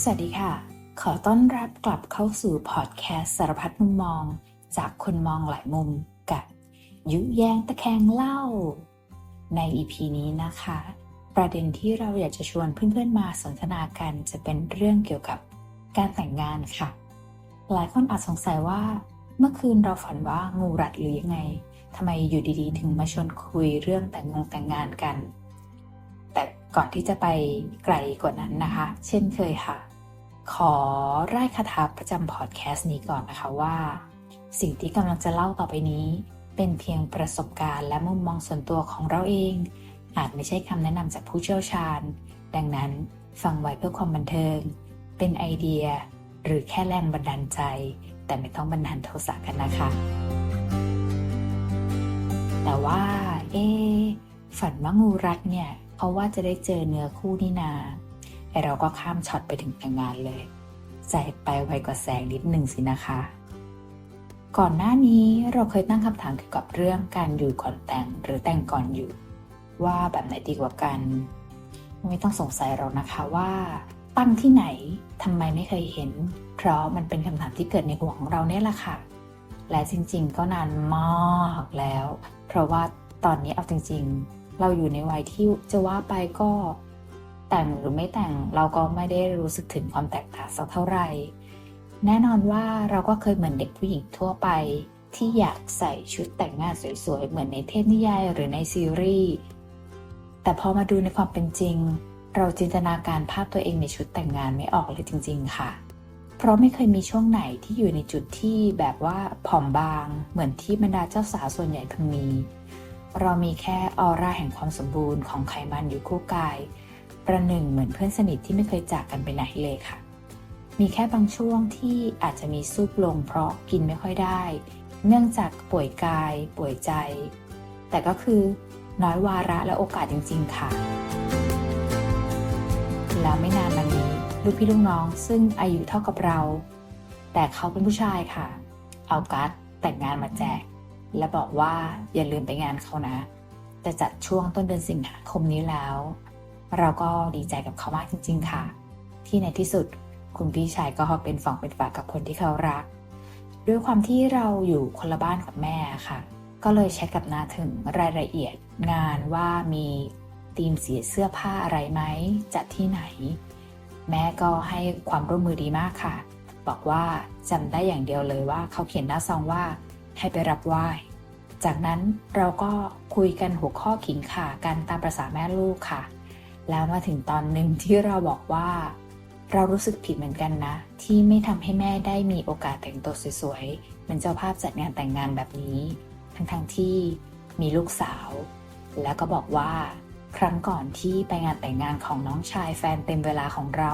สวัสดีค่ะ ขอต้อนรับกลับเข้าสู่พอดแคสสารพัดมุมมอง จากคนมองหลายมุมกับยุแยงตะแคงเล่า ใน EP นี้นะคะ ประเด็นที่เราอยากจะชวนเพื่อนๆมาสนทนากันจะเป็นเรื่องเกี่ยวกับการแต่งงานค่ะ หลายคนอาจสงสัยว่า เมื่อคืนเราฝันว่างูรัดหรือยังไงทำไมอยู่ดีๆ ถึงมาชวนคุยเรื่องแต่งงงแต่งงานกัน ก่อนที่จะไปไกลกว่านั้นนะคะ เช่นเคยค่ะ ขอไล่คาถาประจำพอดแคสต์นี้ก่อนนะคะว่า สิ่งที่กำลังจะเล่าต่อไปนี้ เป็นเพียงประสบการณ์และมุมมองส่วนตัวของเราเอง อาจไม่ใช่คำแนะนำจากผู้เชี่ยวชาญ ดังนั้นฟังไว้เพื่อความบันเทิง เป็นไอเดีย หรือแค่แรงบันดาลใจ แต่ไม่ต้องบันดาลโทสะกันนะคะ แต่ว่า ฝันว่างูรัดเนี่ยเพราว่าจะได้เจอเนื้อคู่นี่นาไอเราก็ข้ามช็อตไปถึงแต่งงานเลย ใจไปไวกว่าแสงนิดหนึ่งสินะคะ ก่อนหน้านี้เราเคยตั้งคำถามเกี่ยวกับเรื่องการอยู่ก่อนแต่งหรือแต่งก่อนอยู่ ว่าแบบไหนดีกว่ากัน ไม่ต้องสงสัยเรานะคะว่า ตั้งที่ไหนทำไมไม่เคยเห็น เพราะมันเป็นคำถามที่เกิดในหัวของเราเนี่ยแหละค่ะและจริงๆ ก็นานมากแล้ว เพราะว่าตอนนี้เอาจริง ๆ เราอยู่ในวัยที่จะว่าไปก็แต่งหรือไม่แต่งเราก็ไม่ได้รู้สึกถึงความแตกต่างสักเท่าไหร่แน่นอนว่าเราก็เคยเหมือนเด็กผู้หญิงทั่วไป ที่อยากใส่ชุดแต่งงานสวยๆ เหมือนในเทพนิยายหรือในซีรีส์แต่พอมาดูในความเป็นจริง เราจินตนาการภาพตัวเองในชุดแต่งงานไม่ออกเลยจริง ๆ ค่ะ เพราะไม่เคยมีช่วงไหนที่อยู่ในจุดที่แบบว่าผอมบาง เหมือนที่บรรดาเจ้าสาวส่วนใหญ่พึงมี เรามีแค่ออร่าแห่งความสมบูรณ์ของไขมันอยู่คู่กาย ประหนึ่งเหมือนเพื่อนสนิทที่ไม่เคยจากกันไปไหนเลยค่ะ มีแค่บางช่วงที่อาจจะมีซุบลงเพราะกินไม่ค่อยได้ เนื่องจากป่วยกาย ป่วยใจ แต่ก็คือน้อยวาระและโอกาสจริง ๆ ค่ะ แล้วไม่นานมานี้ลูกพี่ลูกน้องซึ่งอายุเท่ากับเรา แต่เขาเป็นผู้ชายค่ะ เอาการ์ดแต่งงานมาแจก และบอกว่าอย่าลืมไปงานเขานะจะจัดช่วงต้นเดือนสิงหาคมนี้แล้ว เราก็ดีใจกับเขามากจริง ๆ ค่ะ ที่ในที่สุดคุณพี่ชายก็เป็นฝั่งเป็นฝากับคนที่เขารัก ด้วยความที่เราอยู่คนละบ้านกับแม่ค่ะ ก็เลยแชทกับนาถึงรายละเอียดงานว่ามีธีมสีเสื้อผ้าอะไรไหมจัดที่ไหน แม่ก็ให้ความร่วมมือดีมากค่ะ บอกว่าจำได้อย่างเดียวเลยว่าเขาเขียนหน้าซองว่า ให้ไปรับไหว้ จากนั้นเราก็คุยกันหัวข้อขิงขากันตามประษาแม่ลูกค่ะ แล้วมาถึงตอนหนึ่งที่เราบอกว่า เรารู้สึกผิดเหมือนกันนะ ที่ไม่ทำให้แม่ได้มีโอกาสแต่งตัวสวยๆเป็นเจ้าภาพจัดงานแต่งงานแบบนี้ ทั้งๆทที่มีลูกสาว แล้วก็บอกว่า ครั้งก่อนที่ไปงานแต่งงานของน้องชายแฟนเต็มเวลาของเรา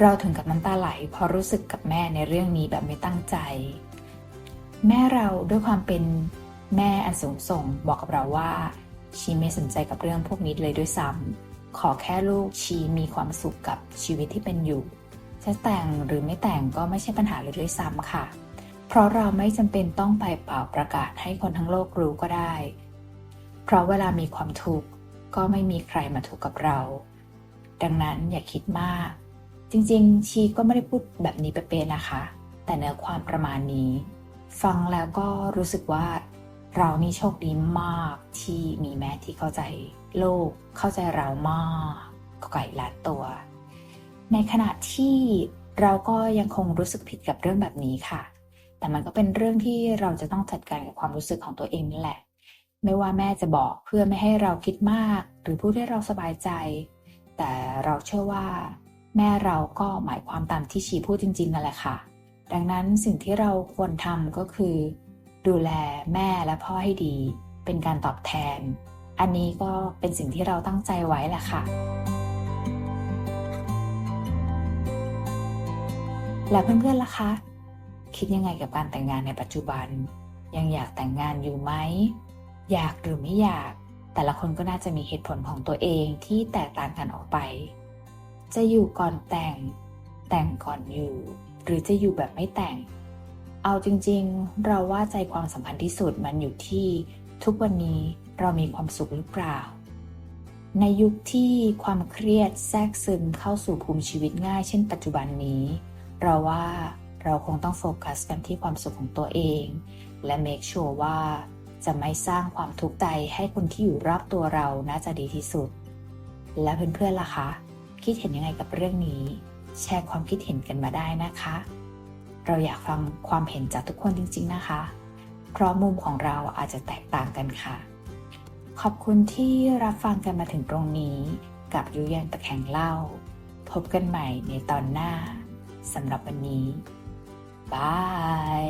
เราถึงกับน้ำตาไหลเพราะรู้สึกกับแม่ในเรื่องนี้แบบไม่ตั้งใจ แม่เราด้วยความเป็นแม่อันสูงส่งบอกกับเราว่า ชีไม่สนใจกับเรื่องพวกนี้เลยด้วยซ้ำขอแค่ลูกชีมีความสุขกับชีวิตที่เป็นอยู่ จะแต่งหรือไม่แต่งก็ไม่ใช่ปัญหาเลยด้วยซ้ำค่ะ เพราะเราไม่จำเป็นต้องไปเป่าประกาศให้คนทั้งโลกรู้ก็ได้ เพราะเวลามีความทุกข์ก็ไม่มีใครมาทุกข์กับเรา ดังนั้นอย่าคิดมาก จริงๆ ชีก็ไม่ได้พูดแบบนี้เป๊ะๆนะคะ แต่เนื้อความประมาณนี้ ฟังแล้วก็รู้สึกว่าเรานี่โชคดีมากที่มีแม่ที่เข้าใจโลก เข้าใจเรามากก็ไก่ล้านตัว ในขณะที่เราก็ยังคงรู้สึกผิดกับเรื่องแบบนี้ค่ะ แต่มันก็เป็นเรื่องที่เราจะต้องจัดการกับความรู้สึกของตัวเองนั่แหละ ไม่ว่าแม่จะบอกเพื่อไม่ให้เราคิดมาก หรือพูดให้เราสบายใจ แต่เราเชื่อว่า แม่เราก็หมายความตามที่ชีพูดจริงๆนั่นแหละค่ะ ดังนั้นสิ่งที่เราควรทำก็คือ ดูแลแม่และพ่อให้ดี เป็นการตอบแทน อันนี้ก็เป็นสิ่งที่เราตั้งใจไว้แหละค่ะ แล้วเพื่อนๆล่ะคะ คิดยังไงกับการแต่งงานในปัจจุบัน ยังอยากแต่งงานอยู่ไหม อยากหรือไม่อยาก แต่ละคนก็น่าจะมีเหตุผลของตัวเองที่แตกต่างกันออกไป จะอยู่ก่อนแต่ง แต่งก่อนอยู่ หรือจะอยู่แบบไม่แต่ง เอาจริงๆ เราว่าใจความสัมพันธ์ที่สุดมันอยู่ที่ทุกวันนี้เรามีความสุขหรือเปล่า ในยุคที่ความเครียดแทรกซึมเข้าสู่ภูมิชีวิตง่ายเช่นปัจจุบันนี้ เราว่าเราคงต้องโฟกัสกันที่ความสุขของตัวเอง และเมคชัวร์ว่าจะไม่สร้างความทุกข์ใจให้คนที่อยู่รอบตัวเราน่าจะดีที่สุด และเพื่อนๆล่ะคะ คิดเห็นยังไงกับเรื่องนี้ แชร์ความคิดเห็นกันมาได้นะคะ เราอยากฟังความเห็นจากทุกคนจริง ๆ นะคะ เพราะมุมของเราอาจจะแตกต่างกันค่ะ ขอบคุณที่รับฟังกันมาถึงตรงนี้ กับยุยันตะแคงเล่า พบกันใหม่ในตอนหน้าสำหรับวันนี้บาย